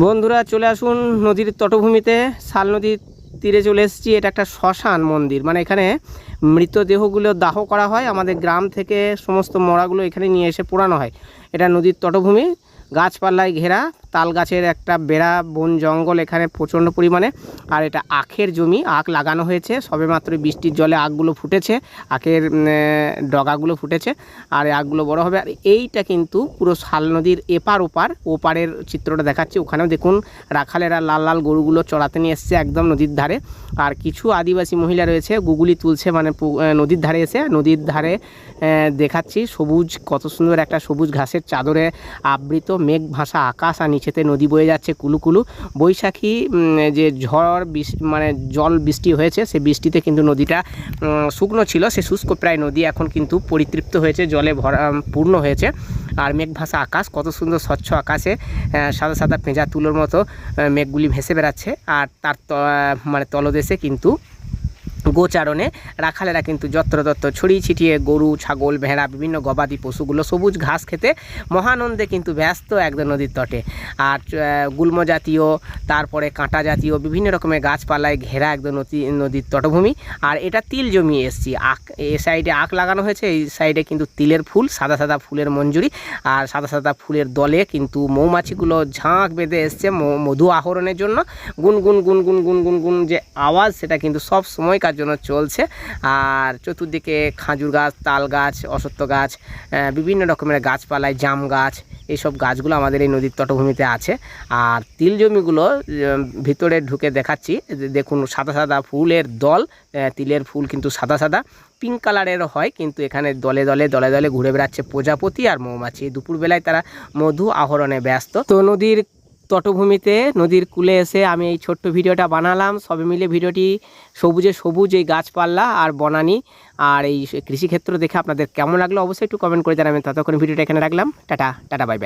বন্ধুরা চলে আসুন নদীর তটভূমিতে। শাল নদীর তীরে চলে এসেছি। এটা একটা শ্মশান মন্দির। মানে এখানে মৃতদেহগুলো দাহ করা হয়। আমাদের গ্রাম থেকে সমস্ত মরাগুলো এখানে নিয়ে এসে পোড়ানো হয়। এটা নদীর তটভূমি। গাছপাল্লায় ঘেরা। তাল গাছের একটা বেড়া, বন, জঙ্গল এখানে প্রচণ্ড পরিমাণে। আর এটা আখের জমি, আখ লাগানো হয়েছে। সবে সবেমাত্র বৃষ্টির জলে আখগুলো ফুটেছে, আখের ডগাগুলো ফুটেছে, আর আখগুলো বড় হবে। আর এইটা কিন্তু পুরো শাল নদীর এপার ওপার, ওপারের চিত্রটা দেখাচ্ছি। ওখানেও দেখুন রাখালেরা লাল লাল গরুগুলো চড়াতে নিয়ে এসছে একদম নদীর ধারে। আর কিছু আদিবাসী মহিলা রয়েছে, গুগুলি তুলছে মানে নদীর ধারে এসে। নদীর ধারে দেখাচ্ছি সবুজ, কত সুন্দর একটা সবুজ ঘাসের চাদরে আবৃত মেঘ ভাসা আকাশ। আর নিচেতে নদী বয়ে যাচ্ছে কুলুকুলু বৈশাখী যে ঝড় মানে জল বৃষ্টি হয়েছে, সে বৃষ্টিতে কিন্তু নদীটা শুকনো ছিল। সে শুষ্ক প্রায় নদী এখন কিন্তু পরিতৃপ্ত হয়েছে, জলে ভরা পূর্ণ হয়েছে। আর মেঘ ভাসা আকাশ, কত সুন্দর স্বচ্ছ আকাশে সাদা সাদা পেঁজা তুলোর মতো মেঘগুলি ভেসে বেড়াচ্ছে। আর তার মানে তলদেশে কিন্তু গোচারণে রাখালেরা কিন্তু যত্রতত্র ছড়িয়ে ছিটিয়ে গরু, ছাগল, ভেড়া, বিভিন্ন গবাদি পশুগুলো সবুজ ঘাস খেতে মহানন্দে কিন্তু ব্যস্ত একদম নদীর তটে। আর গুল্ম জাতীয়, তারপরে কাঁটা জাতীয় বিভিন্ন রকমের গাছপালায় ঘেরা একদম নদী, নদীর তটভূমি। আর এটা তিল জমিয়ে এসছি। আখ, এ সাইডে আখ লাগানো হয়েছে, এই সাইডে কিন্তু তিলের ফুল, সাদা সাদা ফুলের মঞ্জুরি। আর সাদা সাদা ফুলের দলে কিন্তু মৌমাছিগুলো ঝাঁক বেঁধে এসছে মধু আহরণের জন্য। গুনগুন গুনগুন গুনগুন গুন যে আওয়াজ, সেটা কিন্তু সব সময়কার জন্য চলছে। আর চতুর্দিকে খাজুর গাছ, তাল গাছ অসত্য গাছ বিভিন্ন রকমের গাছপালায় জাম গাছ, এইসব গাছগুলো আমাদের এই নদীর তটভূমিতে আছে। আর তিল জমিগুলো ভিতরে ঢুকে দেখাচ্ছি। দেখুন সাদা সাদা ফুলের দল তিলের ফুল কিন্তু সাদা সাদা। পিঙ্ক কালারেরও হয়, কিন্তু এখানে দলে দলে দলে দলে ঘুরে বেড়াচ্ছে প্রজাপতি আর মৌমাছি। দুপুরবেলায় তারা মধু আহরণে ব্যস্ত। তো নদীর তটভূমিতে নদীর কুলে এসে আমি এই ছোট্ট ভিডিওটা বানালাম। সবে মিলে ভিডিওটি সবুজে সবুজ এই গাছপালা আর বনানি আর এই কৃষিক্ষেত্র দেখে আপনাদের কেমন লাগল অবশ্যই একটু কমেন্ট করে জানাবেন। ততক্ষণ ভিডিওটা এখানে রাখলাম। Tata tata bye bye